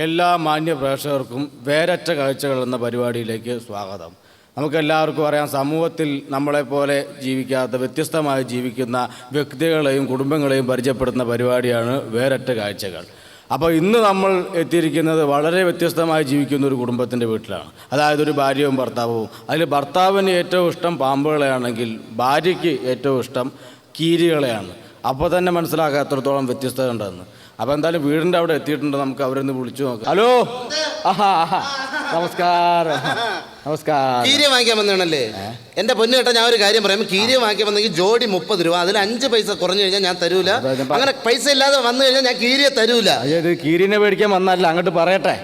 എല്ലാ മാന്യ പ്രേക്ഷകർക്കും വേരറ്റ കാഴ്ചകൾ എന്ന പരിപാടിയിലേക്ക് സ്വാഗതം. നമുക്കെല്ലാവർക്കും അറിയാം സമൂഹത്തിൽ നമ്മളെപ്പോലെ ജീവിക്കാത്ത വ്യത്യസ്തമായി ജീവിക്കുന്ന വ്യക്തികളെയും കുടുംബങ്ങളെയും പരിചയപ്പെടുത്തുന്ന പരിപാടിയാണ് വേരറ്റ കാഴ്ചകൾ. അപ്പോൾ ഇന്ന് നമ്മൾ എത്തിയിരിക്കുന്നത് വളരെ വ്യത്യസ്തമായി ജീവിക്കുന്ന ഒരു കുടുംബത്തിന്റെ വീട്ടിലാണ്. അതായത് ഒരു ഭാര്യയും ഭർത്താവും. അതിൽ ഭർത്താവിന് ഏറ്റവും ഇഷ്ടം പാമ്പുകളെയാണെങ്കിൽ ഭാര്യയ്ക്ക് ഏറ്റവും ഇഷ്ടം കീരികളെയാണ്. അപ്പോൾ തന്നെ മനസ്സിലാക്കുക എത്രത്തോളം വ്യത്യസ്തത ഉണ്ടെന്ന് അപ്പോൾ എന്തായാലും വീടിന്റെ അവിടെ എത്തിയിട്ടുണ്ട്. നമുക്ക് അവരൊന്ന് വിളിച്ചു നോക്കാം. ഹലോ? ആഹാ ആഹാ. നമസ്കാരം. നമസ്കാരം. കീരിയ വാങ്ങിക്കാൻ വന്നതാണല്ലേ? എന്റെ പൊന്നു കേട്ടാ ഞാൻ ഒരു കാര്യം പറയാം. കീരി വാങ്ങിക്കാൻ വന്നെങ്കിൽ ജോഡി മുപ്പത് രൂപ അതിൽ അഞ്ച് പൈസ കുറഞ്ഞു കഴിഞ്ഞാൽ ഞാൻ തരൂല. അങ്ങനെ പൈസ ഇല്ലാതെ വന്നു കഴിഞ്ഞാൽ ഞാൻ കീരിയെ തരൂല. അതായത് കീരിനെ മേടിക്കാൻ വന്നല്ല അങ്ങോട്ട് പറയട്ടെ.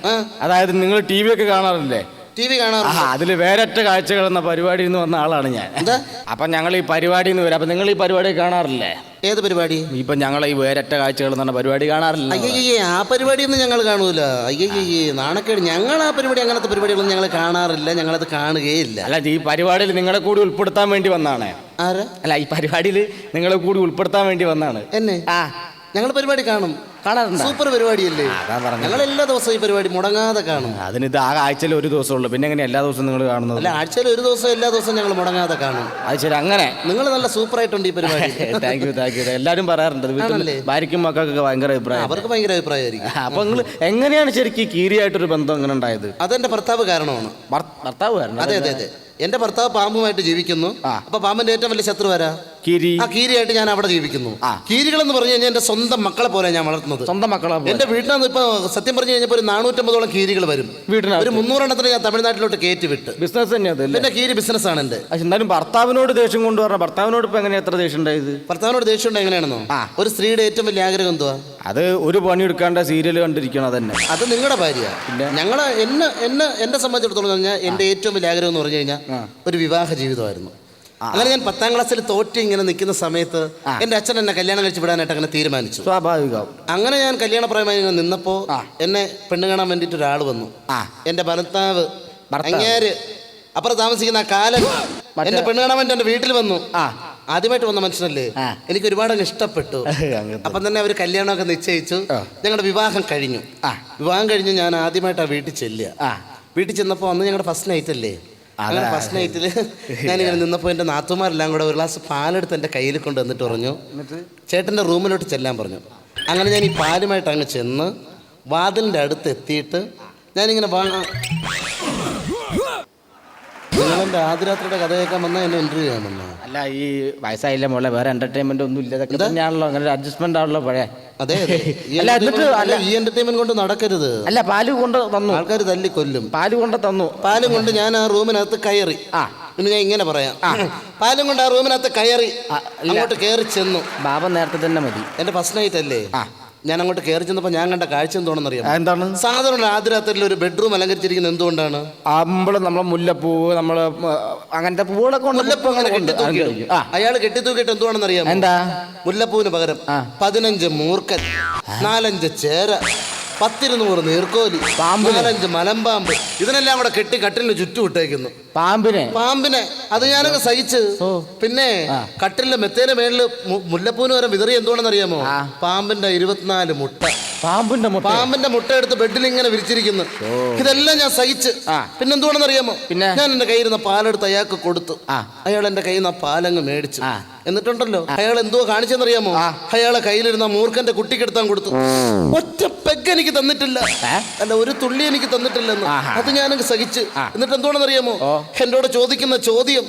അതായത് നിങ്ങൾ ടി വി ഒക്കെ കാണാറില്ലേ? ടി വി ആഹാ അതിൽ വേരറ്റ കാഴ്ചകൾ എന്ന പരിപാടിയിൽ നിന്ന് വന്ന ആളാണ് ഞാൻ. എന്താ? അപ്പം ഞങ്ങൾ ഈ പരിപാടിയിൽ നിന്ന് വരാം. അപ്പം നിങ്ങൾ ഈ പരിപാടി കാണാറില്ലേ? ഏത് പരിപാടി? ഇപ്പം ഞങ്ങൾ ഈ വേരറ്റ കാഴ്ചകൾ എന്ന് പറഞ്ഞ പരിപാടി കാണാറില്ല അയ്യയ്യേ ആ പരിപാടിയൊന്നും ഞങ്ങൾ കാണൂല. അയ്യേ നാണക്കേട്. ഞങ്ങൾ ആ പരിപാടി അങ്ങനത്തെ പരിപാടികളൊന്നും ഞങ്ങൾ കാണാറില്ല. ഞങ്ങളത് കാണുകയില്ല. അല്ല ഈ പരിപാടിയിൽ നിങ്ങളെ കൂടി ഉൾപ്പെടുത്താൻ വേണ്ടി വന്നാണ്. ആരാ? അല്ല ഈ പരിപാടിയിൽ നിങ്ങളെ കൂടി ഉൾപ്പെടുത്താൻ വേണ്ടി വന്നാണ്. എന്നെ? ആ. ഞങ്ങൾ പരിപാടി കാണും. കാണാറുണ്ടോ? സൂപ്പർ പരിപാടിയല്ലേ? അതാ പറഞ്ഞത്. ഞങ്ങൾ എല്ലാ ദിവസവും ഈ പരിപാടി മുടങ്ങാതെ കാണും. അതിനിത് ആ ആഴ്ചയിൽ ഒരു ദിവസമുള്ളൂ. പിന്നെ എങ്ങനെ എല്ലാ ദിവസവും നിങ്ങൾ കാണുന്നത്? അല്ല ആഴ്ചയിൽ ഒരു ദിവസം എല്ലാ ദിവസവും ഞങ്ങൾ മുടങ്ങാതെ കാണും. അത് ശരി അങ്ങനെ. നിങ്ങൾ നല്ല സൂപ്പർ ആയിട്ടുണ്ട് ഈ പരിപാടി. താങ്ക് യു താങ്ക് യു എല്ലാവരും പറയാറുണ്ട് വീട്ടിൽ ആണല്ലേ? ഭാര്യയ്ക്കും മക്കൾക്കൊക്കെ ഭയങ്കര അഭിപ്രായം. അവർക്ക് ഭയങ്കര അഭിപ്രായമായിരിക്കും. അപ്പൊ നിങ്ങൾ എങ്ങനെയാണ് ശരിക്കും കീരിയായിട്ടൊരു ബന്ധം എങ്ങനെ ഉണ്ടായത്? അതെന്റെ ഭർത്താവ് കാരണമാണ്. ഭർ- ഭർത്താവ് കാരണം അതെ അതെ അതെ. എന്റെ ഭർത്താവ് പാമ്പുമായിട്ട് ജീവിക്കുന്നു. ആ. അപ്പൊ പാമ്പിന്റെ ഏറ്റവും വലിയ ശത്രു ആരാ കീരി. ആ കീരിയായിട്ട് ഞാൻ അവിടെ ജീവിക്കുന്നു. കീരികൾ എന്ന് പറഞ്ഞു കഴിഞ്ഞാൽ എന്റെ സ്വന്തം മക്കളെ പോലെ ഞാൻ വളർത്തുന്നത്. സ്വന്തം മക്കളെ പോലെ. എന്റെ വീട്ടിനകത്ത് ഇപ്പൊ സത്യം പറഞ്ഞു കഴിഞ്ഞപ്പോൾ ഒരു നാനൂറ്റമ്പതോളം കീരികൾ വരും. വീട്ടിനകത്ത്? ഒരു മുന്നൂറെണ്ണത്തിന് ഞാൻ തമിഴ്നാട്ടിലോട്ട് കയറ്റി വിട്ട്. ബിസിനസ് തന്നെ അതല്ലേ? പിന്നെ കീരി ബിസിനസ് ആണ് എന്റെ പക്ഷെ എന്നാലും ഭർത്താവിനോട് ദേഷ്യം കൊണ്ട് പറഞ്ഞ ഭർത്താവിനോട് ഇപ്പൊ എങ്ങനെ എത്ര ദേഷ്യം ഉണ്ടായത്? ഭർത്താവിനോട് ദേഷ്യം ഉണ്ട് എങ്ങനെയാണെന്നോ? ആ. ഒരു സ്ത്രീയുടെ ഏറ്റവും വലിയ ആഗ്രഹം എന്തുവാ? അത് ഒരു പണി എടുക്കാണ്ട് സീരിയൽ കണ്ടിരിക്കണം അതന്നെ. അത് നിങ്ങളുടെ ഭാര്യ. ഞങ്ങളെ എന്നെ എന്നെ എന്നെ സംബന്ധിച്ചിടത്തോളം പറഞ്ഞാൽ എന്റെ ഏറ്റവും വലിയ ആഗ്രഹം എന്ന് പറഞ്ഞു കഴിഞ്ഞാൽ ഒരു വിവാഹ ജീവിതമായിരുന്നു. അങ്ങനെ ഞാൻ പത്താം ക്ലാസ്സിൽ തോറ്റി ഇങ്ങനെ നിൽക്കുന്ന സമയത്ത് എന്റെ അച്ഛൻ എന്നെ കല്യാണം കഴിച്ച് വിടാനായിട്ട് അങ്ങനെ തീരുമാനിച്ചു സ്വാഭാവികം അങ്ങനെ ഞാൻ കല്യാണ പ്രായമായി നിന്നപ്പോ എന്നെ പെണ്ണ് കാണാൻ വേണ്ടിയിട്ട് ഒരാൾ വന്നു ആ. എന്റെ ഭർത്താവ്. അങ്ങേര് അപ്പുറം താമസിക്കുന്ന ആ കാലൻ എന്റെ പെണ്ണ് കാണാൻ വേണ്ടി എന്റെ വീട്ടിൽ വന്നു. ആദ്യമായിട്ട് വന്ന മനുഷ്യനല്ലേ എനിക്ക് ഒരുപാട് അങ്ങ് ഇഷ്ടപ്പെട്ടു. അപ്പം തന്നെ അവർ കല്യാണമൊക്കെ നിശ്ചയിച്ചു ഞങ്ങളുടെ വിവാഹം കഴിഞ്ഞു ആ. വിവാഹം കഴിഞ്ഞ് ഞാൻ ആദ്യമായിട്ട് ആ വീട്ടിൽ ചെല്ലുക ആ. വീട്ടിൽ ചെന്നപ്പോൾ അന്ന് ഞങ്ങളുടെ ഫസ്റ്റ് നൈറ്റ് അല്ലേ. അങ്ങനെ ഫസ്റ്റ് നൈറ്റിൽ ഞാനിങ്ങനെ നിന്നപ്പോൾ എന്റെ നാത്തുമാരെല്ലാം കൂടെ ഒരു ഗ്ലാസ് പാലെടുത്ത് എന്റെ കയ്യിൽ കൊണ്ട് വന്നിട്ട് പറഞ്ഞു ചേട്ടന്റെ റൂമിലോട്ട് ചെല്ലാൻ പറഞ്ഞു. അങ്ങനെ ഞാൻ ഈ പാലുമായിട്ട് അങ്ങ് ചെന്ന് വാതിലിന്റെ അടുത്ത് എത്തിയിട്ട് ഞാനിങ്ങനെ വാ നിങ്ങളെന്റെ ആദ്യരാത്രിയുടെ കഥയൊക്കെ വന്നാൽ എന്നെ അല്ല ഈ വയസ്സായില്ല മോളെ വേറെ എന്റർടൈൻമെന്റ് ഒന്നും ഇല്ല. ഇതൊക്കെ തന്നെയാണല്ലോ അങ്ങനെ ഒരു അഡ്ജസ്റ്റ്മെന്റ് ആണല്ലോ പഴയ. അതെ അല്ല, എന്നിട്ട് അല്ല. ഈ എന്റർടൈൻമെന്റ് കൊണ്ട് നടക്കരുത്. അല്ല പാൽ കൊണ്ട് തന്നു. ആൾക്കാർ തല്ലി കൊല്ലും. പാൽ കൊണ്ട് തന്നു. പാലും കൊണ്ട് ഞാൻ ആ റൂമിനകത്ത് കയറി. ആ. ഇന്ന് ഞാൻ ഇങ്ങനെ പറയാം. പാലും കൊണ്ട് ആ റൂമിനകത്ത് കയറി അങ്ങോട്ട് കയറി ചെന്നു. ബാബ നേരത്തെ തന്നെ മതി. എന്റെ ഫസ്റ്റ് നൈറ്റ് അല്ലേ? ആ. ഞാൻ അങ്ങോട്ട് കയറി ചെന്നപ്പോൾ ഞാൻ കണ്ട കാഴ്ച എന്തോണെന്ന് അറിയാം എന്താണ്? സാധാരണ ആദ്യരാത്രിയിൽ ഒരു ബെഡ്റൂം അലങ്കരിച്ചിരിക്കുന്നത് എന്തുകൊണ്ടാണ്? അമ്പളം നമ്മളെ മുല്ലപ്പൂ നമ്മൾ അങ്ങനത്തെ പൂവുകളൊക്കെ കൊണ്ട് മുല്ലപ്പൂ അങ്ങനെ കെട്ടിത്തൂക്കിയിടും. ആ. അയാൾ കെട്ടിത്തൂക്കിയിട്ട് എന്തുവാണെന്ന് അറിയാം എന്താ? മുല്ലപ്പൂവിന് പകരം ആ. പതിനഞ്ച് മൂർക്കൻ നാലഞ്ച് ചേര പത്തിരുന്നൂറ് നീർക്കോലി പാമ്പ് നാലഞ്ച് മലമ്പാമ്പ് ഇതിനെല്ലാം കൂടെ കെട്ടി കട്ടിലിന് ചുറ്റും ഇട്ടേക്കുന്നു. പാമ്പിനെ. പാമ്പിനെ. അത് ഞാനങ്ങ് സഹിച്ച്. പിന്നെ കട്ടിലെ കട്ടിലിന്റെ മെത്തേന്റെ മേളിൽ മുല്ലപ്പൂന് വരെ വിതറി എന്തുകൊണ്ടെന്ന് അറിയാമോ പാമ്പിന്റെ ഇരുപത്തിനാല് മുട്ട. പാമ്പിന്റെ മുട്ട പാമ്പിന്റെ മുട്ട എടുത്ത് ബെഡിൽ ഇങ്ങനെ വിരിച്ചിരിക്കുന്നു. ഇതെല്ലാം ഞാൻ സഹിച്ച്. പിന്നെ എന്തുകൊണ്ടെന്ന് അറിയാമോ പിന്നെ? ഞാൻ എന്റെ കയ്യിൽ നിന്ന് പാലെടുത്ത് അയാൾക്ക് കൊടുത്തു. അയാൾ എന്റെ കയ്യിൽ നിന്ന് ആ പാലങ്ങ് മേടിച്ചു. എന്നിട്ടുണ്ടല്ലോ അയാൾ എന്തോ കാണിച്ചെന്നറിയാമോ അറിയാമോ അയാളെ കയ്യിലിരുന്ന മൂർഖന്റെ കുട്ടിക്കെടുത്താൻ കൊടുത്തു. ഒറ്റ പെഗ് എനിക്ക് തന്നിട്ടില്ല? അല്ല ഒരു തുള്ളി എനിക്ക് തന്നിട്ടില്ലെന്ന്. അത് ഞാനങ്ങ് സഹിച്ച്. എന്നിട്ട് എന്തുകൊണ്ടെന്ന് അറിയാമോ ഓ. എന്നോട് ചോദിക്കുന്ന ചോദ്യം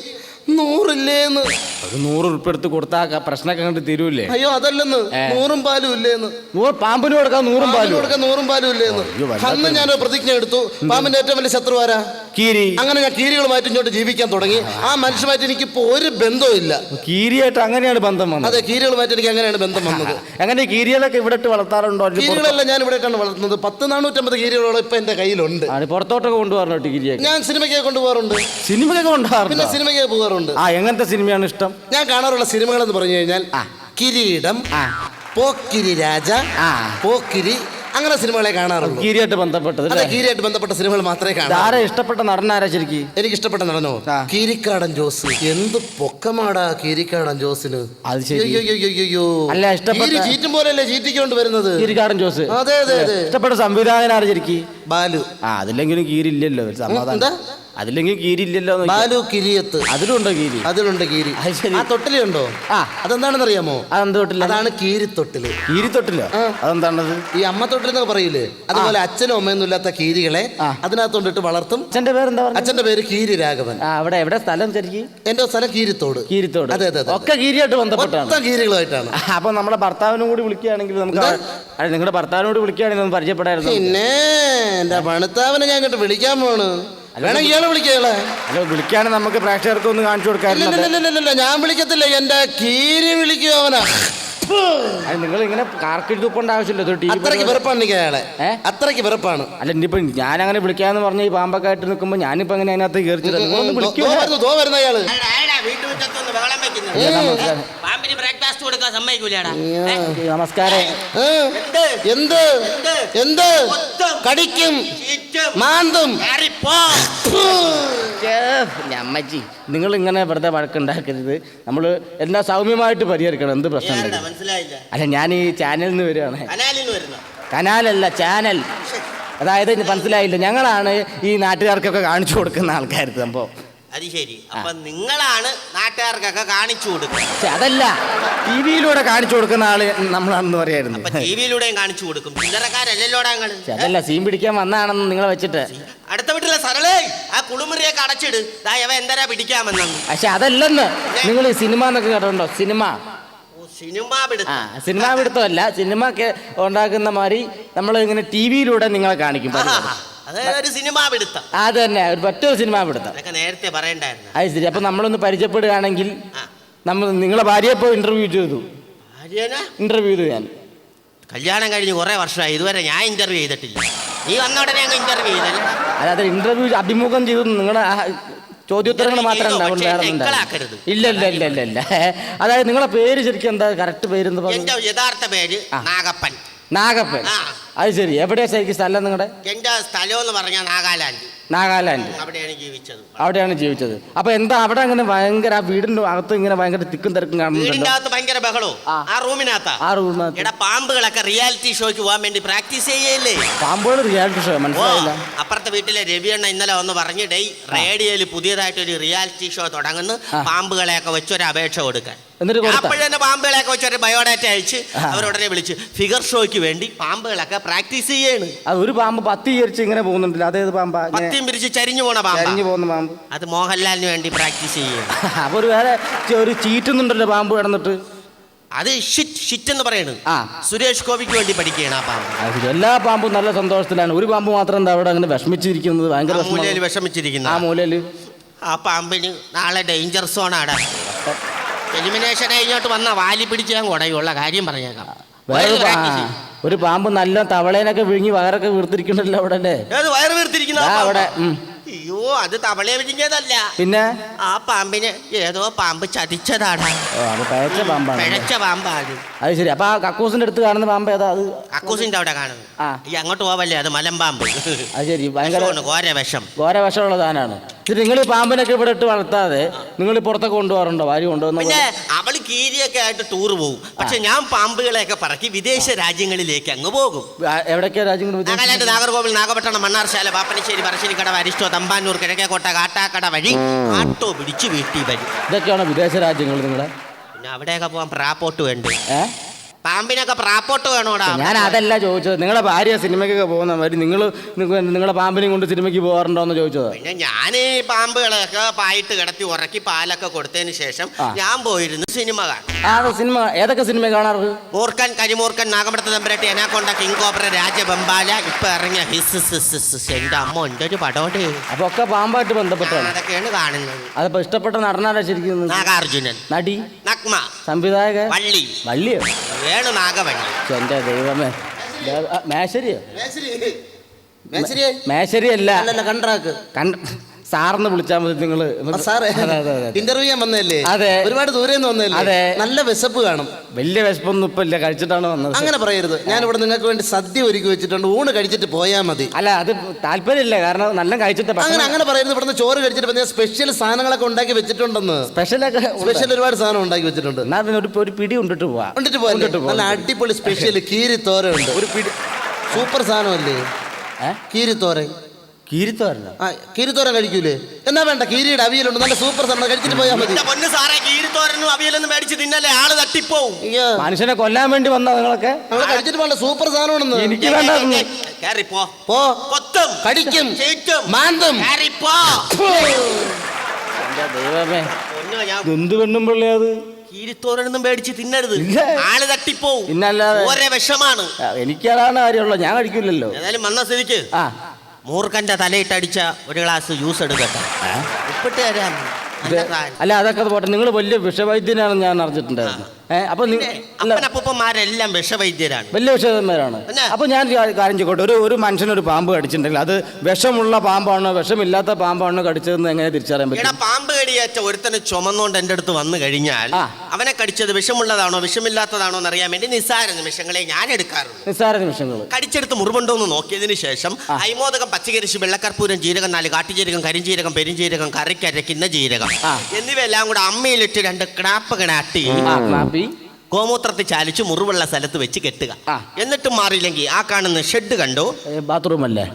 നൂറില്ലേന്ന്. ഒരു നൂറ് ഉറുപ്പ് എടുത്ത് കൊടുത്താ പ്രശ്നമൊക്കെ കണ്ട് തീരൂല്ലേ? അയ്യോ അതല്ലെന്ന്. നൂറും പാലും ഇല്ലേന്ന്. നൂറ് പാമ്പിന് കൊടുക്കാൻ നൂറും പാലും. കൊടുക്കാൻ നൂറും പാലും ഇല്ലേന്ന്. അന്ന് ഞാൻ പ്രതിജ്ഞ എടുത്തു. പാമ്പിന്റെ ഏറ്റവും വലിയ ശത്രു ആരാ? കീരി. അങ്ങനെ ഞാൻ കീരികളുമായിട്ട് ഇങ്ങോട്ട് ജീവിക്കാൻ തുടങ്ങി. ആ മനുഷ്യമായിട്ട് എനിക്കിപ്പോ ഒരു ബന്ധവും ഇല്ല കീരിയായിട്ട് അങ്ങനെയാണ് ബന്ധം വന്നത്. അതെ കീരികളുമായിട്ട് എനിക്ക് അങ്ങനെയാണ് ബന്ധം വന്നത്. അങ്ങനെ കീരികളൊക്കെ ഇവിടെ വളർത്താറുണ്ടോ? കീരികളെല്ലാം ഞാൻ ഇവിടെയൊക്കെയാണ് വളർത്തുന്നത്. പത്ത് നാനൂറ്റമ്പത് കീരികളോളം ഇപ്പൊ എന്റെ കയ്യിലുണ്ട്. പുറത്തോട്ടൊക്കെ കൊണ്ടുപോകാറുണ്ട് കീരിയൊക്കെ? ഞാൻ സിനിമയ്ക്ക് കൊണ്ടുപോകാറുണ്ട്. സിനിമയ്ക്ക് കൊണ്ടുപോകാറുണ്ട്? പിന്നെ സിനിമയ്ക്ക് പോകാറുണ്ട്. ആ എങ്ങനത്തെ സിനിമയാണ് ഇഷ്ടം? ഞാൻ കാണാറുള്ള സിനിമകൾ എന്ന് പറഞ്ഞു കഴിഞ്ഞാൽ ആ. കിരീടം ആ. പോക്കിരി രാജ ആ. പോക്കിരി അങ്ങനെ സിനിമകളെ കാണാറുള്ളൂ. കീരിയായിട്ട് ബന്ധപ്പെട്ടത് അതെ കീരിയായിട്ട് ബന്ധപ്പെട്ട സിനിമകൾ മാത്രമേ കാണാറൂ ഇതാരെ ഇഷ്ടപ്പെട്ട നടനാരാ ശരിക്കും? എനിക്ക് ഇഷ്ടപ്പെട്ട നടനോ? ആ. കീരിക്കാടൻ ജോസ്. എന്ത് പൊക്കമാടാ കീരിക്കാടൻ ജോസിന്? അത് ശരി. അയ്യോ. അല്ല, ഇഷ്ടപ്പെട്ട- ചീറ്റും പോലെയല്ലേ ചീറ്റിക്കൊണ്ട് വരുന്നത്? കീരിക്കാടൻ ജോസ്. അതെ അതെ അതെ. ഇഷ്ടപ്പെട്ട സംവിധായകനാരാ ശരിക്കും? ബാലു. ആ അതില്ലെങ്കിലും കീരില്ലല്ലോ ഒരു എന്താ? അതില്ലെങ്കിൽ കീരില്ലല്ലോ. ബാലു കിരിയത്ത്. അതിലുണ്ടോ കീരി? അതിലുണ്ട് കീരി. അത് ശരി. ആ തൊട്ടിലുണ്ടോ? ആ. അതെന്താണെന്ന് അറിയാമോ അതെന്ത് തൊട്ടില്ല അതാണ് കീരി തൊട്ടിൽ കീരി തൊട്ടില്ല ആ. അതെന്താണത്? ഈ അമ്മ തൊട്ടിലെന്നൊക്കെ പറയില്ലേ? അതുപോലെ അച്ഛനും അമ്മയൊന്നും ഇല്ലാത്ത കീരികളെ ആ. അതിനകത്തോണ്ടിട്ട് വളർത്തും. അച്ഛന്റെ പേരെന്താ പറഞ്ഞത് അച്ഛന്റെ പേര് കീരി രാഘവൻ. ആ അവിടെ എവിടെ സ്ഥലം ശരിക്കും? എന്റെ സ്ഥലം കീരിത്തോട്. കീരിത്തോട്. അതെ അതെ അതെ ഒക്കെ കീരിയായിട്ട് ബന്ധപ്പെട്ടാണ്. മൊത്തം കീരികളുമായിട്ടാണ്. അപ്പൊ നമ്മുടെ ഭർത്താവിനും കൂടി വിളിക്കുകയാണെങ്കിൽ നമുക്ക്? അല്ല നിങ്ങളുടെ ഭർത്താവിനോട് വിളിക്കുകയാണെങ്കിൽ നമുക്ക് പരിചയപ്പെടായിരുന്നു പിന്നെ എന്റെ പണിത്താവിനെ ഞാൻ ഇങ്ങോട്ട് വിളിക്കാൻ പോണ് ഇയാളെ അല്ല വിളിക്കുകയാണെങ്കിൽ നമുക്ക് പ്രേക്ഷകർക്ക് ഒന്ന് കാണിച്ചു കൊടുക്കാൻ ഞാൻ വിളിക്കത്തില്ല. എന്റെ കീരി വിളിക്കുക അവനാ. നിങ്ങൾ ഇങ്ങനെ കാർക്കിട്ട് തുപ്പേണ്ട ആവശ്യമില്ല. ഇത് ടി അത്രയ്ക്ക് വെറുപ്പാണ് എനിക്ക് അയാളെ. ഏ? അത്രയ്ക്ക് വെറുപ്പാണ്. അല്ല ഇനിയിപ്പോ ഞാൻ അങ്ങനെ വിളിക്കാന്ന് പറഞ്ഞ ഈ പാമ്പൊക്കെ നിൽക്കുമ്പോ ഞാനിപ്പോ അങ്ങനെ അതിനകത്ത് കയറിച്ചില്ല നിങ്ങളൊന്ന് ദോ- ദോ വിളിക്കുക വരുന്നു ദോ വരുന്ന അയാൾ. വീട്ടുമുറ്റത്തൊന്ന് ബഹളം വെക്കുന്നത് നമസ്കാരം പാമ്പിന് ബ്രേക്ക്ഫാസ്റ്റ് കൊടുക്കാൻ സമ്മതിക്കൂലടാ നമസ്കാരം. ഏ? എന്ത്? എന്ത്? കടിക്കും. മാന്തും. അമ്മച്ചി നിങ്ങൾ ഇങ്ങനെ വെറുതെ വഴക്കുണ്ടാക്കരുത്. നമ്മൾ എല്ലാ സൗമ്യമായിട്ട് പരിഹരിക്കണം. എന്ത് പ്രശ്നം മനസ്സിലായില്ല. അല്ല ഞാൻ ഈ ചാനലിൽ നിന്ന് വരികയാണ് കനാലല്ല ചാനൽ അതായത് മനസ്സിലായില്ല. ഞങ്ങളാണ് ഈ നാട്ടുകാർക്കൊക്കെ കാണിച്ചു കൊടുക്കുന്ന ആൾക്കാർ സംഭവം. അത് ശരി. അപ്പൊ നിങ്ങളാണ് നാട്ടുകാർക്കൊക്കെ കാണിച്ചു കൊടുക്കുന്നത്. അതല്ല. ടി വിയിലൂടെ കാണിച്ചു കൊടുക്കുന്ന ആൾ നമ്മളാണെന്ന് പറയായിരുന്നു. അപ്പൊ ടി വിയിലൂടെയും കാണിച്ചു കൊടുക്കും. ചില്ലറക്കാരല്ലല്ലോടാ അതല്ല സീൻ പിടിക്കാൻ വന്നാണെന്ന് നിങ്ങളെ വെച്ചിട്ട്. അടുത്ത വീട്ടിലെ സരളേ ആ കുളിമുറിയൊക്കെ അടച്ചിട്. ദാ ഇവ എന്തരാ പിടിക്കാമെന്നു പക്ഷെ അതല്ലെന്ന്. നിങ്ങൾ ഈ സിനിമ എന്നൊക്കെ കേട്ടിട്ടുണ്ടോ? സിനിമ. സിനിമ ആ പിടുത്തം സിനിമ പിടുത്തമല്ല. സിനിമ ഒക്കെ ഉണ്ടാക്കുന്ന മാതിരി നമ്മൾ ഇങ്ങനെ ടി വിയിലൂടെ നിങ്ങളെ കാണിക്കും. അത് ഒരു സിനിമ പിടുത്തം. അത് തന്നെ ഒരു മറ്റൊരു സിനിമ പിടുത്തം. അതൊക്കെ നേരത്തെ പറയണ്ടായിരുന്നു. അത് ശരി അപ്പൊ നമ്മളൊന്ന് പരിചയപ്പെടുകയാണെങ്കിൽ. നമ്മൾ നിങ്ങളെ ഭാര്യയെ ഇപ്പോൾ ഇന്റർവ്യൂ ചെയ്തു. ഇന്റർവ്യൂ ചെയ്തു ഞാൻ. കല്യാണം കഴിഞ്ഞ് കുറെ വർഷമായി ഇതുവരെ ഞാൻ ഇന്റർവ്യൂ ചെയ്തിട്ടില്ല. നീ വന്ന ഉടനെ അങ്ങ് ഇന്റർവ്യൂ ചെയ്തല്ലേ അതായത് ഇന്റർവ്യൂ അഭിമുഖം ചെയ്തു നിങ്ങളുടെ ചോദ്യോത്തരങ്ങൾ മാത്രം ഉണ്ടാവും വേറെ ഒന്നും ഉണ്ടാവില്ല. ഇല്ല ഇല്ല ഇല്ല ഇല്ല ഇല്ല. അതായത് നിങ്ങളെ പേര് ശരിക്കും എന്താ കറക്റ്റ് പേര് എന്താ എന്റെ പറഞ്ഞത്? യഥാർത്ഥ പേര് നാഗപ്പൻ. നാഗപ്പൻ. അത് ശരി. എവിടെയാ ശരിക്കും സ്ഥലം നിങ്ങളുടെ എന്റെ സ്ഥലം എന്ന് പറഞ്ഞാൽ നാഗാലാൻഡ്. നാഗാലാൻഡ്. അവിടെയാണ് ജീവിച്ചത്. അവിടെയാണ് ജീവിച്ചത്. അപ്പൊ എന്താ അവിടെ അങ്ങനെ ഭയങ്കര ആ വീടിന്റെ അകത്ത് ഇങ്ങനെ ഭയങ്കര തിക്കും തിരക്കും വീടിന്റെ അകത്ത് ഭയങ്കര ബഹളോ ആ. റൂമിനകത്താ. ആ റൂമിനകത്ത്. എടാ പാമ്പുകളൊക്കെ റിയാലിറ്റി ഷോയ്ക്ക് പോകാൻ വേണ്ടി പ്രാക്ടീസ് ചെയ്യല്ലേ? പാമ്പുകൾ റിയാലിറ്റി ഷോ മനസ്സിലായില്ല. അപ്പുറത്തെ വീട്ടിലെ രവിയണ്ണ ഇന്നലെ ഒന്ന് പറഞ്ഞു ഡേ റേഡിയോയിൽ പുതിയതായിട്ടൊരു റിയാലിറ്റി ഷോ തുടങ്ങുന്നു. പാമ്പുകളെയൊക്കെ വെച്ചൊരു അപേക്ഷ കൊടുക്കാൻ. എന്നിട്ട് പാമ്പുകളെ അപ്പോഴെന്നെ പാമ്പുകളെയൊക്കെ വെച്ചൊരു ബയോഡാറ്റ അയച്ച്. അവരുടനെ വിളിച്ച് ഫിഗർ ഷോയ്ക്ക് വേണ്ടി പാമ്പുകളൊക്കെ പ്രാക്ടീസ് ചെയ്യാണ്. അത് ഒരു പാമ്പ് പത്തി ചരിച്ച് ഇങ്ങനെ പോകുന്നുണ്ടല്ലോ. അതേത് പാമ്പാ? പത്തിയും പിരിച്ച് ചരിഞ്ഞു പോണ പാമ്പ്. ചരിഞ്ഞു പോകുന്ന പാമ്പ്. അത് മോഹൻലാലിന് വേണ്ടി പ്രാക്ടീസ് ചെയ്യാണ്. അപ്പൊ ഒരു വേറെ ചെ- ഒരു ചീറ്റുന്നുണ്ടല്ലോ പാമ്പ് കിടന്നിട്ട്. അത് ഷിറ്റ് ഷിറ്റ് എന്ന് പറയുന്നത് ആ. സുരേഷ് ഗോപിക്ക് വേണ്ടി പഠിക്കുകയാണ് ആ പാമ്പ്. അത് ശരി. എല്ലാ പാമ്പും നല്ല സന്തോഷത്തിലാണ്. ഒരു പാമ്പ് മാത്രം എന്താ അവിടെ അങ്ങനെ വിഷമിച്ചിരിക്കുന്നത്? ഭയങ്കര ആ മൂലയിൽ. വിഷമിച്ചിരിക്കുന്ന. ആ മൂലയിൽ. ആ പാമ്പിന് നാളെ ഡേഞ്ചർ സോണാടാ എലിമിനേഷൻ കഴിഞ്ഞോട്ട് വന്ന വാലി പിടിച്ചാൽ കുടയുള്ള. കാര്യം പറഞ്ഞേക്കാം. പാ-. ഒരു പാമ്പ് നല്ല തവളേനൊക്കെ വിഴുങ്ങി വയറൊക്കെ വീർത്തിരിക്കണ്ടല്ലോ അവിടെ അല്ലേ ഏത് വയറ് വീർത്തിരിക്കുന്ന ആ ദാ പാമ്പാ? അവിടെ, ഉം. അയ്യോ അത് തവളയെ വിഴിഞ്ഞതല്ല പിന്നെ? ആ പാമ്പിന് ഏതോ പാമ്പ് ചതിച്ചതാടാ. ഓ അത് പഴച്ച പാമ്പാണ് പിഴച്ച പാമ്പാണ്. അത് ശരി. അപ്പൊ ആ കക്കൂസിന്റെ അടുത്ത് കാണുന്ന പാമ്പ് ഏതാ? അത് കക്കൂസിന്റെ അവിടെ കാണുന്നത് ആ. ഈ അങ്ങോട്ട് പോവല്ലേ? അത് മലമ്പാമ്പ് അത് ശരി. ഭയങ്കര വിഷമാണ്, ഘോര വിഷം. ഘോര വിഷമുള്ള സാധനമാണ്. നിങ്ങൾ ഈ പാമ്പിനൊക്കെ ഇവിടെ ഇട്ട് വളർത്താതെ നിങ്ങൾ പുറത്തൊക്കെ കൊണ്ടുപോകാറുണ്ടോ? വാരി കൊണ്ടുപോകുന്ന പിന്നെ അവൾ കീരിയൊക്കെ ആയിട്ട് ടൂർ പോകും. പക്ഷെ ഞാൻ പാമ്പുകളെയൊക്കെ പറക്കി വിദേശ രാജ്യങ്ങളിലേക്ക് അങ്ങ് പോകും. എവിടൊക്കെയാ രാജ്യങ്ങൾ നാഗാലാൻഡ് നാഗർകോവിൽ നാഗപട്ടണം മണ്ണാർശാല പാപ്പനശ്ശേരി പറശ്ശേരിക്കട അരിഷ്ടോ തമ്പാനൂർ കിഴക്കേക്കോട്ട കാട്ടാക്കട വഴി ആട്ടോ പിടിച്ച് വീട്ടിൽ വരും. ഇതൊക്കെയാണ് വിദേശ രാജ്യങ്ങൾ നിങ്ങളെ? പിന്നെ അവിടെയൊക്കെ പോകാൻ പ്രാപ്പോട്ട് വേണ്ടേ? ഏ? പാമ്പിനൊക്കെ പ്രാപ്പോട്ട് വേണോടാ. ഞാൻ അതല്ല ചോദിച്ചത്. നിങ്ങളുടെ ഭാര്യ സിനിമയ്ക്കൊക്കെ പോകുന്ന മാതിരി നിങ്ങൾ നിങ്ങളുടെ പാമ്പിനെയും കൊണ്ട് സിനിമയ്ക്ക് പോകാറുണ്ടോ എന്ന് ചോദിച്ചത്. പിന്നെ ഞാൻ ഈ പാമ്പുകളെയൊക്കെ പായിട്ട് കിടത്തി ഉറക്കി പാലൊക്കെ കൊടുത്തതിന് ശേഷം ഞാൻ പോയിരുന്നു സിനിമ കാണാൻ. ആ സിനിമ ഏതൊക്കെ സിനിമ കാണാറ്? മൂർഖൻ കരിമൂർക്കൻ നാഗമടത്ത് തമ്പരട്ടി എനാക്കൊണ്ട കിങ് കോബ്ര രാജബംബാല ഇപ്പൊ ഇറങ്ങിയ ഹിസ് ഹിസ്. എന്റെ അമ്മ എന്റെ ഒരു പടോട്ട് അപ്പൊ ഒക്കെ പാമ്പായിട്ട് ബന്ധപ്പെട്ടാണ്. അതൊക്കെയാണ് കാണുന്നത്. അതിപ്പോ ഇഷ്ടപ്പെട്ട നടനാരാ ശരിക്കും? നാഗാർജുനൻ. നടി? നഗ്മ. സംവിധായക വള്ളി. വള്ളിയോ? വേണു നാഗവള്ളി. എന്റെ ദൈവമേ. മേശരിയോ? മേശരി. മേശരി അല്ല അല്ലല്ല കണ്ട സാറിന് വിളിച്ചാൽ മതി നിങ്ങൾ സാറേ ഇന്റർവ്യൂ ചെയ്യാൻ വന്നതല്ലേ? അതെ. ഒരുപാട് ദൂരെ നിന്ന് വന്നതല്ലേ? അതെ. നല്ല വിശപ്പ് കാണും. വലിയ വിശപ്പൊന്നും ഇപ്പൊ ഇല്ല. കഴിച്ചിട്ടാണ് വന്നത്. അങ്ങനെ പറയരുത്. ഞാൻ ഇവിടെ നിങ്ങൾക്ക് വേണ്ടി സദ്യ ഒരുക്കി വെച്ചിട്ടുണ്ട്. ഊണ് കഴിച്ചിട്ട് പോയാൽ മതി. അല്ല അത് താല്പര്യമില്ല. കാരണം നല്ല കഴിച്ചിട്ട് അങ്ങനെ അങ്ങനെ പറയരുത്. ഇവിടുന്ന് ചോറ് കഴിച്ചിട്ട് സ്പെഷ്യൽ സാധനങ്ങളൊക്കെ ഉണ്ടാക്കി വെച്ചിട്ടുണ്ടെന്ന്. സ്പെഷ്യലൊക്കെ സ്പെഷ്യൽ ഒരുപാട് സാധനം ഉണ്ടാക്കി വെച്ചിട്ടുണ്ട്. എന്നാ പിന്നെ ഒരു ഒരു പിടി കൊണ്ടിട്ട് പോവാ. കൊണ്ടിട്ട് പോവാ. നല്ല അടിപൊളി സ്പെഷ്യൽ കീരി തോര ഉണ്ട് ഒരു പിടി സൂപ്പർ സാധനമല്ലേ? കീരി തോരൻ കീരിത്തോരല്ല ആ കീരിത്തോരൻ കഴിക്കൂലേ? എന്നാ വേണ്ട കീരിയുടെ അവിയലുണ്ട്. നല്ല സൂപ്പർ സാധനം കഴിച്ചിട്ട് പോയാൽ മതി. എന്റെ പൊന്ന് സാറേ കീരിത്തോരനും അവിയലൊന്നും മേടിച്ച് തിന്നല്ലേ? ആൾ തട്ടിപ്പോവും. അയ്യോ. മനുഷ്യനെ കൊല്ലാൻ വേണ്ടി വന്ന നിങ്ങളൊക്കെ? നിങ്ങൾ കഴിച്ചിട്ട് പോകണ്ട സൂപ്പർ സാധനമാണെന്ന്. എനിക്ക് വേണ്ട. അതൊന്നും. കേറിപ്പോ പോ. കൊത്തും. കടിക്കും. ചീറ്റും മാന്തും. കേറിപ്പോ എന്റെ ദൈവമേ. പൊന്നോ ഞാൻ എന്ത് പെണ്ണും പിള്ളേ അത്? കീരിത്തോരനൊന്നും മേടിച്ച് തിന്നരുത്. ഇല്ല. ആൾ തട്ടിപ്പോവും. പിന്നല്ലാതെ. ഓരോ വിഷമാണ്. ആ, എനിക്കതാണ് കാര്യമുള്ളത്. ഞാൻ കഴിക്കില്ലല്ലോ. ഏതായാലും വന്ന സ്ഥിതിക്ക്. ആ. മൂർഖന്റെ തലയിട്ടടിച്ച ഒരു ഗ്ലാസ് ജ്യൂസ് എടുക്കട്ടെ ഉപ്പിട്ട് തരാം. അല്ല അതൊക്കെ പോട്ടെ. നിങ്ങൾ വലിയ വിഷവൈദ്യനാണെന്ന് ഞാൻ അറിഞ്ഞിട്ടുണ്ടായിരുന്നു. അപ്പൊ അപ്പൂപ്പന്മാരെല്ലാം വിഷവൈദ്യരാണ്. വലിയ വിഷവൈദ്യന്മാരാണ്? അപ്പൊ ഞാൻ കാര്യം ചോട്ടെ ഒരു ഒരു മനുഷ്യനൊരു പാമ്പ് കടിച്ചിട്ടുണ്ടെങ്കിൽ അത് വിഷമുള്ള പാമ്പാണോ വിഷമില്ലാത്ത പാമ്പാണോ കടിച്ചതെന്ന് എങ്ങനെ തിരിച്ചറിയാൻ പറ്റും? പാമ്പ് കടിയേറ്റ ഒരുത്തനെ ചുമന്നുകൊണ്ട് എന്റെ അടുത്ത് വന്നു കഴിഞ്ഞാൽ അവനെ കടിച്ചത് വിഷമുള്ളതാണോ വിഷമില്ലാത്തതാണോ എന്ന് അറിയാൻ വേണ്ടി നിസ്സാര നിമിഷങ്ങളെ ഞാൻ എടുക്കാറുണ്ട് നിസ്സാര നിമിഷങ്ങൾ കടിച്ചെടുത്ത് മുറിവുണ്ടോ എന്ന് നോക്കിയതിന് ശേഷം അയ്മോദകം പച്ചകരിശി വെള്ളക്കർപ്പൂരം ജീരകം നാല് കാട്ടുജീരകം കരിഞ്ജീരകം പെരുംജീരകം കറിക്കരയ്ക്കുന്ന ജീരകം എന്നിവയെല്ലാം കൂടെ അമ്മയിലിട്ട് രണ്ട് ക്രാപ്പ്. കിണാട്ടി ഗോമൂത്രത്തിൽ ചാലിച്ച് മുറിവുള്ള സ്ഥലത്ത് വെച്ച് കെട്ടുക. എന്നിട്ട് മാറിയില്ലെങ്കിൽ ആ കാണുന്ന ഷെഡ് കണ്ടോ? ബാത്റൂം അല്ലേ?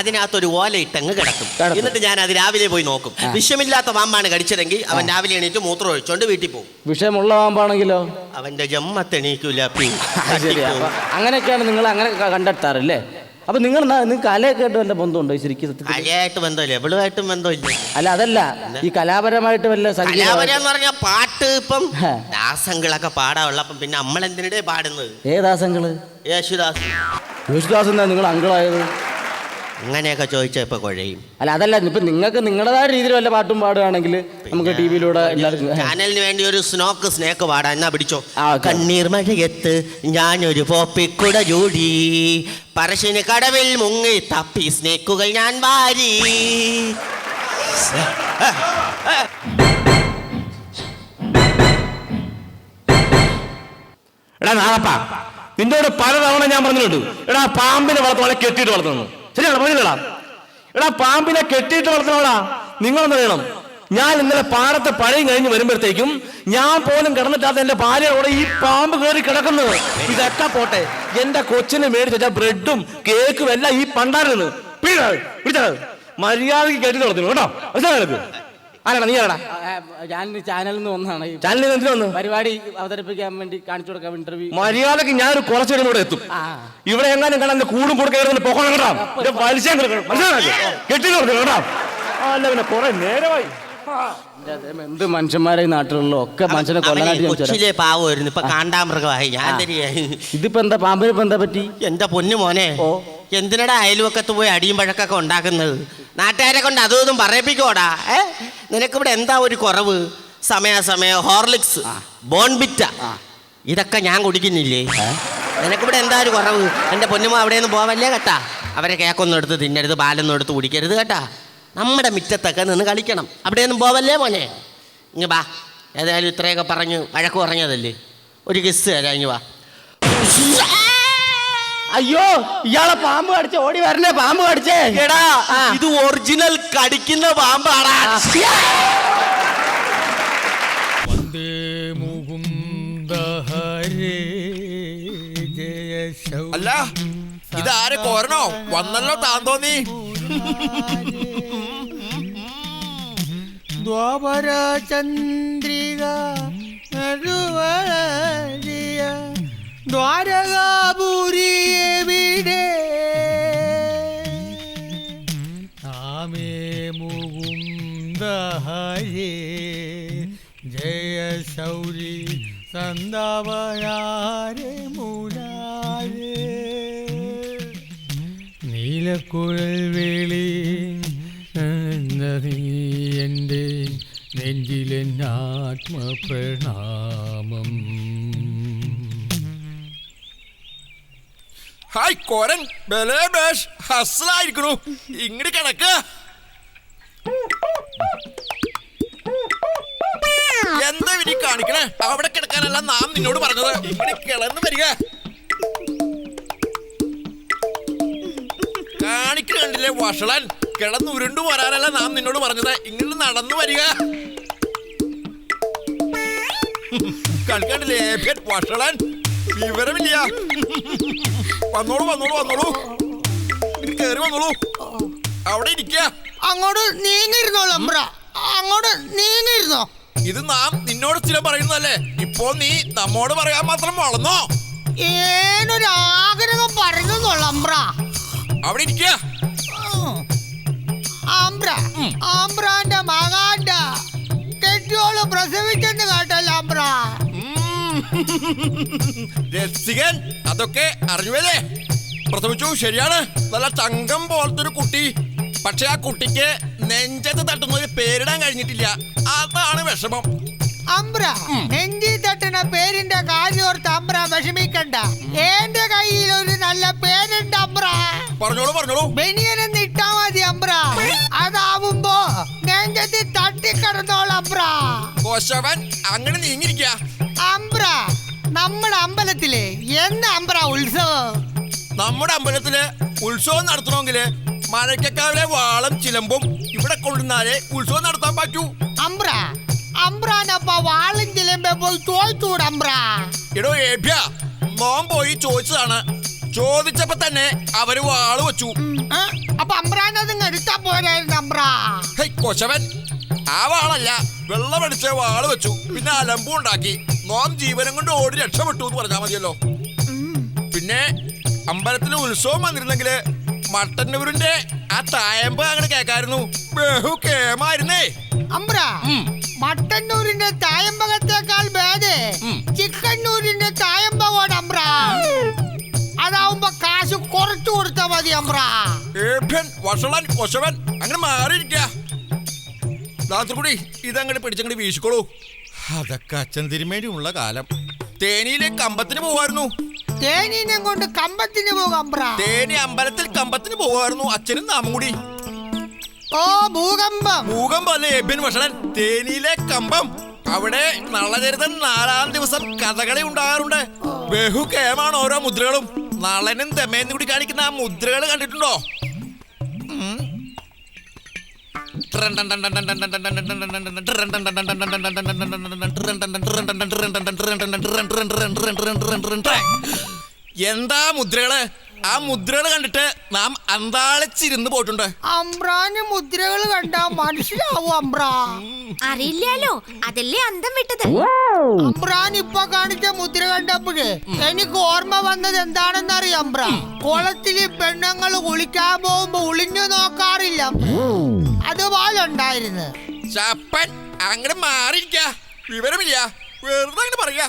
അതിനകത്തൊരു ഓല ഇട്ടങ്ങ് കിടക്കും. എന്നിട്ട് ഞാൻ അത് രാവിലെ പോയി നോക്കും. വിഷമില്ലാത്ത പാമ്പാണ് കടിച്ചതെങ്കിൽ അവൻ രാവിലെ എണീറ്റ് മൂത്രം ഒഴിച്ചോണ്ട് വീട്ടിൽ പോകും. വിഷയമുള്ള പാമ്പാണെങ്കിലോ? അവന്റെ ജമ്മത്തെണീക്കൂല അങ്ങനെയൊക്കെയാണ് നിങ്ങൾ അങ്ങനെ കണ്ടെത്താറല്ലേ അപ്പൊ നിങ്ങൾ ന- നിങ്ങൾക്ക് കലയൊക്കെ ആയിട്ട് വല്ല ബന്ധമുണ്ടോ ശരിക്കും സത്യത്തിൽ? കലയായിട്ട് ബന്ധമില്ല എവിടുമായിട്ടും ബന്ധമില്ല. അല്ല അതല്ല ഈ കലാപരമായിട്ട് വല്ല സംഗീത കലാപരം എന്ന് പറഞ്ഞാൽ പാട്ട് ഇപ്പം ഹ. ദാസങ്ങളൊക്കെ പാടാനുള്ളപ്പം പിന്നെ നമ്മൾ എന്തിനാ പാടുന്നത് ഏദാസങ്ങൾ യേശുദാസ്. യേശുദാസ് എന്താ നിങ്ങൾ അങ്കിളായത്? അങ്ങനെയൊക്കെ ചോദിച്ചാൽ ഇപ്പൊ കുഴയും. അല്ല അതല്ല ഇപ്പൊ നിങ്ങൾക്ക് നിങ്ങളുടേതായ രീതിയിൽ വല്ല പാട്ടും പാടുകയാണെങ്കിൽ നമുക്ക് ടി വിയിലൂടെ എല്ലാവർക്കും ചാനലിന് വേണ്ടി ഒരു സ്നോക്ക് സ്നേക്ക് പാടാൻ എന്നാ പിടിച്ചോ. കണ്ണീർ മഴയത്ത് ഞാനൊരു പോപ്പിക്കുട ജൂടി പറശ്ശിന് കടവിൽ മുങ്ങി തപ്പി സ്നേക്കുകൾ ഞാൻ വാരി. എടാ നാളപ്പാ നിന്നോട് പലതവണ ഞാൻ പറഞ്ഞിട്ടുണ്ട്. എടാ പാമ്പിനെ വളർത്തണ കെട്ടിയിട്ട് വളർത്തണം ശരിയാണോ പറഞ്ഞില്ലടാ എടാ പാമ്പിനെ കെട്ടിയിട്ട് വളർത്തണോടാ നിങ്ങളൊന്നും അറിയണം. ഞാൻ ഇന്നലെ പാടത്തെ പഴയും കഴിഞ്ഞ് വരുമ്പോഴത്തേക്കും ഞാൻ പോലും കിടന്നിട്ടാത്ത എന്റെ ഭാര്യയോടെ ഈ പാമ്പ് കയറി കിടക്കുന്നത്. ഇതൊക്കെ പോട്ടെ. എന്റെ കൊച്ചിന് മേടിച്ച് ബ്രെഡും കേക്കും എല്ലാം ഈ പണ്ടാരുന്നു പിടിച്ചത് മര്യാദയ്ക്ക് കയറ്റി വളർത്തുന്നു കേട്ടോ മനസ്സിലായോ ആരാടാ? നീ ആരാടാ? ഞാൻ ചാനലിൽ നിന്ന് ഒന്നാണ് ചാനലിൽ എന്തിനു വന്നു? പരിപാടി അവതരിപ്പിക്കാൻ വേണ്ടി കാണിച്ചു കൊടുക്കാൻ ഇന്റർവ്യൂ മര്യാദയ്ക്ക് ഞാനൊരു കുറച്ചു ഇവിടെ എത്തും. ആ. ഇവിടെ എങ്ങാനും കാണാൻ കൂടും കൂടെ കയറുന്ന പോകണം കേട്ടോ വലിച്ചാൻ കിടക്കണം കെട്ടി കേട്ടോ അല്ല പിന്നെ കുറെ നേരമായി. എന്ത് മനുഷ്യന്മാരെ നാട്ടിലുള്ള ഒക്കെ മനുഷ്യനെ കൊല്ലാനായിട്ട് ഞാൻ പാവമായിരുന്നു ഇപ്പൊ കാണ്ടാമൃഗമായി. ഞാൻ ഇതിപ്പോ എന്താ പാമ്പിന് ഇപ്പൊ എന്താ പറ്റി? എന്റെ പൊന്നു മോനെ. എന്തിനടാ അയൽവക്കത്ത് പോയി അടിയും പഴക്കൊക്കെ ഉണ്ടാക്കുന്നത്? നാട്ടുകാരെ കൊണ്ട് അതും ഇതും പറയിപ്പിക്കോടാ ഏ? നിനക്കിവിടെ എന്താ ഒരു കുറവ്? സമയാസമയം ഹോർലിക്സ് ബോൺബിറ്റ ഇതൊക്കെ ഞാൻ കുടിക്കുന്നില്ലേ? നിനക്കിവിടെ എന്താ ഒരു കുറവ്? എന്റെ പൊന്നുമോ അവിടെ നിന്ന് പോവല്ലേ കേട്ടാ? അവരെ കേക്കൊന്നും എടുത്ത് തിന്നരുത് പാലൊന്നും എടുത്ത് കുടിക്കരുത് കേട്ടാ? നമ്മുടെ മിറ്റത്തൊക്കെ നിന്ന് കളിക്കണം. അവിടെയൊന്നും പോവല്ലേ മോനെ? ഇങ്ങ് വാ. ഏതായാലും ഇത്രയൊക്കെ പറഞ്ഞു വഴക്ക് പറഞ്ഞതല്ലേ? ഒരു കിസ് തരാം ഇങ്ങ് വാ. അയ്യോ ഇയാളെ പാമ്പ് കടിച്ച ഓടി വരണേ പാമ്പ് കടിച്ചേ. എടാ ഇത് ഒറിജിനൽ കടിക്കുന്ന പാമ്പാടാ. ശൗ അല്ല ഇതാരെ കോരണോ? വന്നല്ലോ താൻ തോന്നി ദ്വാപര ചന്ദ്രിക ദ്വാരകാപുരി എവിടെ ആമേ മുകുന്ദ ഹരേ ജയ ശൗരി സന്താവയാരെ മുരാരേ. നീലക്കുഴൽ വേളി നീ എന്റെ നെഞ്ചിലെന്നാത്മപ്രണാമം. ഹായ് കോരൻ. ബലേബേഷ് ഹസ്ലായിരിക്കണു. ഇങ്ങോട്ട് കിടക്ക. എന്താ വിനി കാണിക്കണേ? അവിടെ കിടക്കാനല്ല നാം നിന്നോട് പറഞ്ഞത്. ഇങ്ങനെ കിളന്ന് വരിക. കാണിക്കണ്ടില്ലേ വഷളൻ? കിടന്ന് ഉരുണ്ടു വരാനല്ല നാം നിന്നോട് പറഞ്ഞത്. ഇങ്ങനെ നടന്നു വരിക. കളിക്കണ്ടില്ലേ വഷളൻ? വിവരമില്ല. വന്നോളൂ വന്നോളൂ വന്നോളൂ. കയറി വന്നോളൂ. അവിടെ ഇരിക്ക അങ്ങോട്ട് നീങ്ങിരുന്നോളൂ അമ്പ്ര അങ്ങോട്ട് നീങ്ങിരുന്നോ ഇത് നാം നിന്നോട് സ്ഥിരം പറയുന്നതല്ലേ? ഇപ്പോ നീ നമ്മോട് പറയാൻ മാത്രം വളർന്നോ? ഏനൊരു ആഗ്രഹം പറഞ്ഞോളൂ അമ്പ്ര അവിടെ ഇരിക്കുക. ആംബ്ര അമ്പ്രാന്റെ രസികൻ അതൊക്കെ അറിഞ്ഞുവല്ലേ? പ്രസവിച്ചു ശരിയാണ്. നല്ല തങ്കം പോലത്തെ ഒരു കുട്ടി. പക്ഷെ ആ കുട്ടിക്ക് നെഞ്ചത്ത് തട്ടുന്ന ഒരു പേരിടാൻ കഴിഞ്ഞിട്ടില്ല. അതാണ് വിഷമം. അമ്പ്ര നെഞ്ചി തട്ടുന്ന പേരിന്റെ കാര്യോർത്ത് അമ്പ്ര വിഷമിക്കണ്ട. എന്റെ കയ്യിൽ ഒരു നല്ല പേരുണ്ട് അമ്പ്ര പറഞ്ഞോളൂ പറഞ്ഞോളൂ. ബനിയനെന്ന് ഇട്ടാ മതി അമ്പ്ര അതാവുമ്പോ നെഞ്ചത്തി തട്ടിക്കിടന്നോളൂ അമ്പ്ര കോശവൻ അങ്ങനെ നീങ്ങിരിക്ക അമ്പ്ര. നമ്മുടെ അമ്പലത്തിലെ എന്ന അമ്പ്ര ഉത്സവം? നമ്മുടെ അമ്പലത്തിലെ ഉത്സവം നടത്തണമെങ്കിൽ മഴയ്ക്കക്കാവിലെ വാളം ചിലമ്പും ഇവിടെ കൊണ്ടുവന്നാലേ ഉത്സവം നടത്താൻ പറ്റൂ. അമ്പ്ര. അമ്പ്രാനപ്പ വാളും ചിലമ്പെ പോയി ചോദിച്ചൂടെ അമ്പ്ര. എടോ ഏഭ്യ മോൻ പോയി ചോദിച്ചതാണ്. ചോദിച്ചപ്പോ തന്നെ അവർ വാൾ വെച്ചു. അപ്പൊ അമ്പ്രാനത് എടുത്താ പോരായിരുന്നു അമ്പ്ര. കൊശവൻ ആ വാളല്ല. വെള്ളമടിച്ച വാൾ വെച്ചു. പിന്നെ അലമ്പും നോം ജീവനം കൊണ്ട് ഓടി രക്ഷപ്പെട്ടു എന്ന് പറഞ്ഞാൽ മതിയല്ലോ. പിന്നെ അമ്പലത്തിൽ ഉത്സവം വന്നിരുന്നെങ്കിൽ മട്ടന്നൂരിന്റെ ആ തായമ്പ് അങ്ങനെ കേക്കായിരുന്നു. ബഹു കേമായിരുന്നേ. അമ്പ്ര മട്ടന്നൂരിന്റെ തായമ്പകത്തേക്കാൾ ഭേദേ ചിക്കന്നൂരിന്റെ തായമ്പകോട് അമ്പ്ര. അതാവുമ്പോ കാശ് കുറച്ചു കൊടുത്താ മതി അമ്പ്ര. ഏഭ്യൻ വഷളൻ കൊശവൻ അങ്ങനെ മാറിയിരിക്ക. കൂടി ഇതങ്ങോട്ട് പിടിച്ചങ്ങോട്ട് വീശിക്കോളൂ. അതൊക്കെ അച്ഛൻ തിരുമേനിയുള്ള കാലം. തേനിയിലെ കമ്പത്തിന് പോവായിരുന്നു. തേനീനെ കൊണ്ട് കമ്പത്തിന് പോകാം തേനി അമ്പലത്തിൽ കമ്പത്തിന് പോവായിരുന്നു അച്ഛനും നാമും കൂടി. ഓ ഭൂകമ്പം. ഭൂകമ്പം അല്ലേ എബിൻ വഷളൻ? തേനിയിലെ കമ്പം. അവിടെ നളചരിതൻ നാലാം ദിവസം കഥകളി ഉണ്ടാകാറുണ്ട്. ബഹു കേമാണ് ഓരോ മുദ്രകളും. നളനും തെമേന്നും കൂടി കാണിക്കുന്ന ആ മുദ്രകൾ കണ്ടിട്ടുണ്ടോ. എന്താ മുദ്രകൾ? ആ മുദ്രകൾ കണ്ടിട്ട് നാം അന്താളിച്ചിരുന്ന് പോയിട്ടുണ്ട്. അമ്പ്രാന് മുദ്രകൾ കണ്ടാ മനസ്സിലാവും അമ്രാ. അറിയില്ലല്ലോ അതല്ലേ അന്തം വിട്ടത്. അമ്പ്രാൻ ഇപ്പൊ കാണിച്ച മുദ്ര കണ്ടപ്പോഴേ എനിക്ക് ഓർമ്മ വന്നത് എന്താണെന്ന് അറിയാം അമ്പ്ര കുളത്തിൽ പെണ്ണുങ്ങൾ കുളിക്കാൻ പോകുമ്പോ ഒളിഞ്ഞു നോക്കാറില്ല. അതുപോലെ ഉണ്ടായിരുന്നു ചപ്പൻ അങ്ങനെ മാറിയിരിക്ക. വിവരമില്ല. വെറുതെ അങ്ങനെ പറയാ